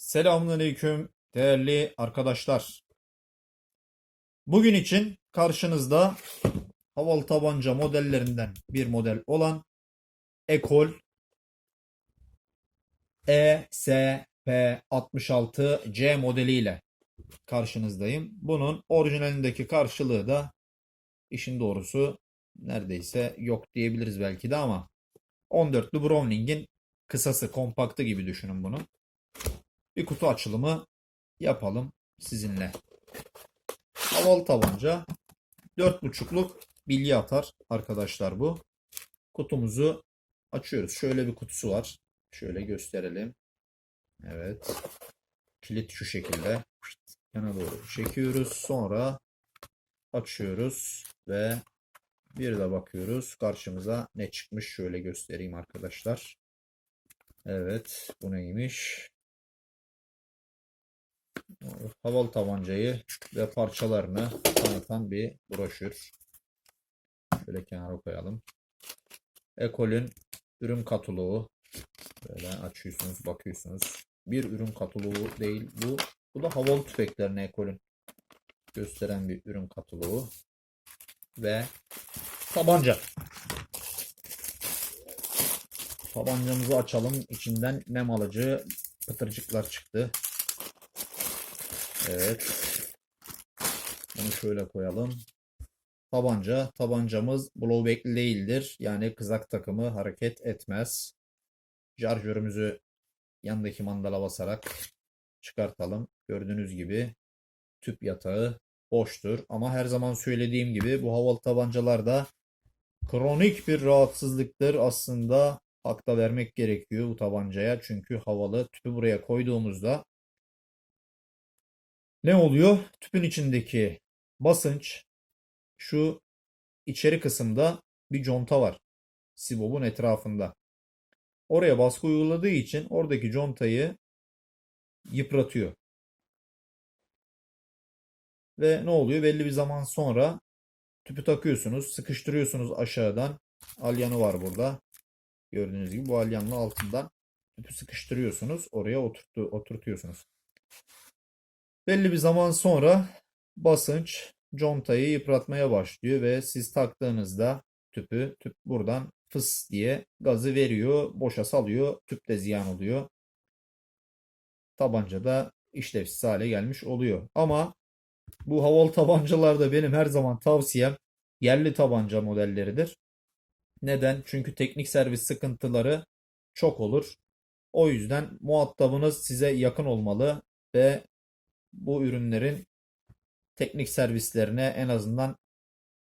Selamünaleyküm değerli arkadaşlar. Bugün için karşınızda havalı tabanca modellerinden bir model olan Ekol E ESP66C modeliyle karşınızdayım. Bunun orijinalindeki karşılığı da işin doğrusu neredeyse yok diyebiliriz belki de ama 14'lü Browning'in kısası, kompaktı gibi düşünün bunu. Bir kutu açılımı yapalım sizinle. Havalı tabanca 4.5'luk bilye atar arkadaşlar bu. Kutumuzu açıyoruz. Şöyle bir kutusu var. Şöyle gösterelim. Evet. Kilit şu şekilde. Yana doğru çekiyoruz. Sonra açıyoruz ve bir de bakıyoruz. Karşımıza ne çıkmış şöyle göstereyim arkadaşlar. Evet, bu neymiş? Havalı tabancayı ve parçalarını tanıtan bir broşür. Şöyle kenara koyalım. Ekol'ün ürün kataloğu. Böyle açıyorsunuz, bakıyorsunuz. Bir ürün kataloğu değil bu. Bu da havalı tüfeklerine Ekol'ün gösteren bir ürün kataloğu. Ve tabanca. Tabancamızı açalım. İçinden nem alıcı pıtırcıklar çıktı. Evet. Bunu şöyle koyalım. Tabanca. Tabancamız blowback'li değildir. Yani kızak takımı hareket etmez. Şarjörümüzü yandaki mandala basarak çıkartalım. Gördüğünüz gibi tüp yatağı boştur. Ama her zaman söylediğim gibi bu havalı tabancalarda kronik bir rahatsızlıktır. Aslında hakta vermek gerekiyor bu tabancaya. Çünkü havalı tüpü buraya koyduğumuzda ne oluyor? Tüpün içindeki basınç şu içeri kısımda bir conta var. Sibob'un etrafında. Oraya baskı uyguladığı için oradaki contayı yıpratıyor. Ve ne oluyor? Belli bir zaman sonra tüpü takıyorsunuz, sıkıştırıyorsunuz aşağıdan. Alyanı var burada. Gördüğünüz gibi bu alyanla altından tüpü sıkıştırıyorsunuz. Oraya oturtu, oturtuyorsunuz. Belli bir zaman sonra basınç contayı yıpratmaya başlıyor ve siz taktığınızda tüpü tüp buradan fıs diye gazı veriyor, boşa salıyor, tüp de ziyan oluyor. Tabanca da işlevsiz hale gelmiş oluyor. Ama bu havalı tabancalarda benim her zaman tavsiyem yerli tabanca modelleridir. Neden? Çünkü teknik servis sıkıntıları çok olur. O yüzden muhatabınız size yakın olmalı ve bu ürünlerin teknik servislerine en azından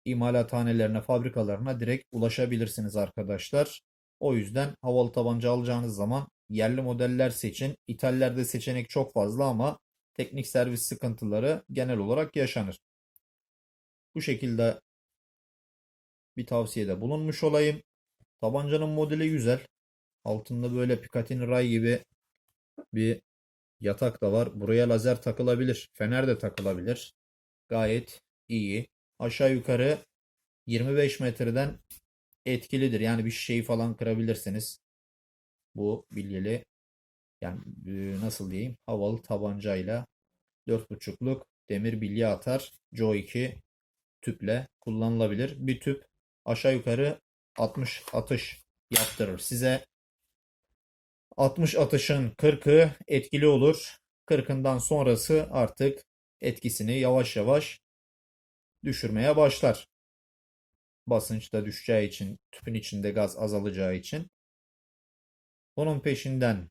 imalathanelerine, fabrikalarına direkt ulaşabilirsiniz arkadaşlar. O yüzden havalı tabanca alacağınız zaman yerli modeller seçin. İthallerde seçenek çok fazla ama teknik servis sıkıntıları genel olarak yaşanır. Bu şekilde bir tavsiyede bulunmuş olayım. Tabancanın modeli güzel. Altında böyle Picatinny Ray gibi bir yatak da var. Buraya lazer takılabilir. Fener de takılabilir. Gayet iyi. Aşağı yukarı 25 metreden etkilidir. Yani bir şişeyi falan kırabilirsiniz. Bu bilyeli yani e, nasıl diyeyim havalı tabancayla 4.5'luk demir bilye atar. Joe 2 tüple kullanılabilir. Bir tüp aşağı yukarı 60 atış yaptırır. Size 60 atışın 40'ı etkili olur. 40'ından sonrası artık etkisini yavaş yavaş düşürmeye başlar. Basınç da düşeceği için, tüpün içinde gaz azalacağı için. Onun peşinden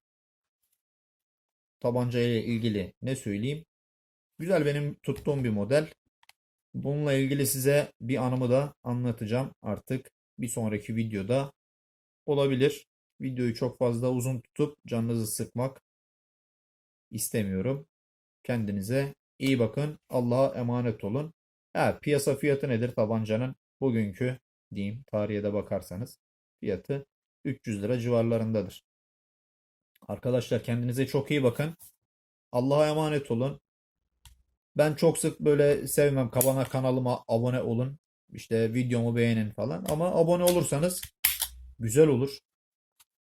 tabanca ile ilgili ne söyleyeyim? Güzel benim tuttuğum bir model. Bununla ilgili size bir anımı da anlatacağım artık bir sonraki videoda olabilir. Videoyu çok fazla uzun tutup canınızı sıkmak istemiyorum. Kendinize iyi bakın. Allah'a emanet olun. Ha, piyasa fiyatı nedir tabancanın? Bugünkü diyeyim tarihe de bakarsanız fiyatı 300 lira civarlarındadır. Arkadaşlar kendinize çok iyi bakın. Allah'a emanet olun. Ben çok sık böyle sevmem. Kabana kanalıma abone olun. İşte videomu beğenin falan. Ama abone olursanız güzel olur.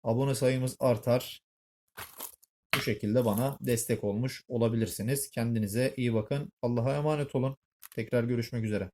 Abone sayımız artar. bu şekilde bana destek olmuş olabilirsiniz. Kendinize iyi bakın. Allah'a emanet olun. Tekrar görüşmek üzere.